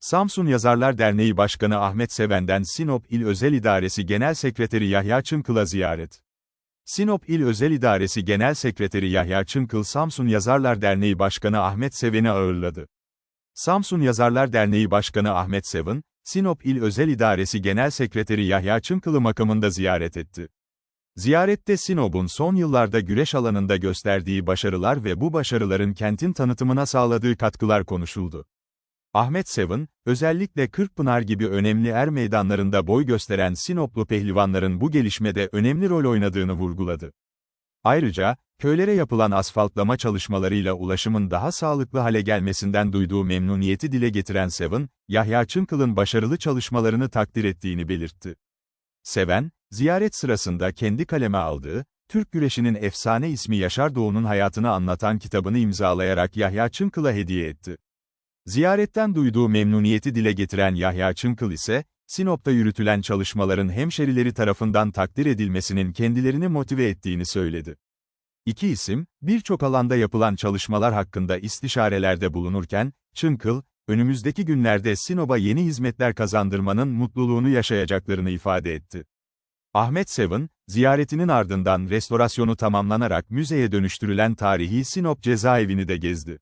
Samsun Yazarlar Derneği Başkanı Ahmet Seven'den Sinop İl Özel İdaresi Genel Sekreteri Yahya Çınkıl'a ziyaret. Sinop İl Özel İdaresi Genel Sekreteri Yahya Çınkıl Samsun Yazarlar Derneği Başkanı Ahmet Seven'i ağırladı. Samsun Yazarlar Derneği Başkanı Ahmet Seven, Sinop İl Özel İdaresi Genel Sekreteri Yahya Çınkıl'ı makamında ziyaret etti. Ziyarette Sinop'un son yıllarda güreş alanında gösterdiği başarılar ve bu başarıların kentin tanıtımına sağladığı katkılar konuşuldu. Ahmet Seven, özellikle Kırkpınar gibi önemli er meydanlarında boy gösteren Sinoplu pehlivanların bu gelişmede önemli rol oynadığını vurguladı. Ayrıca, köylere yapılan asfaltlama çalışmalarıyla ulaşımın daha sağlıklı hale gelmesinden duyduğu memnuniyeti dile getiren Seven, Yahya Çınkıl'ın başarılı çalışmalarını takdir ettiğini belirtti. Seven, ziyaret sırasında kendi kaleme aldığı, Türk güreşinin efsane ismi Yaşar Doğu'nun hayatını anlatan kitabını imzalayarak Yahya Çınkıl'a hediye etti. Ziyaretten duyduğu memnuniyeti dile getiren Yahya Çınkıl ise, Sinop'ta yürütülen çalışmaların hemşerileri tarafından takdir edilmesinin kendilerini motive ettiğini söyledi. İki isim, birçok alanda yapılan çalışmalar hakkında istişarelerde bulunurken, Çınkıl, önümüzdeki günlerde Sinop'a yeni hizmetler kazandırmanın mutluluğunu yaşayacaklarını ifade etti. Ahmet Seven, ziyaretinin ardından restorasyonu tamamlanarak müzeye dönüştürülen tarihi Sinop cezaevini de gezdi.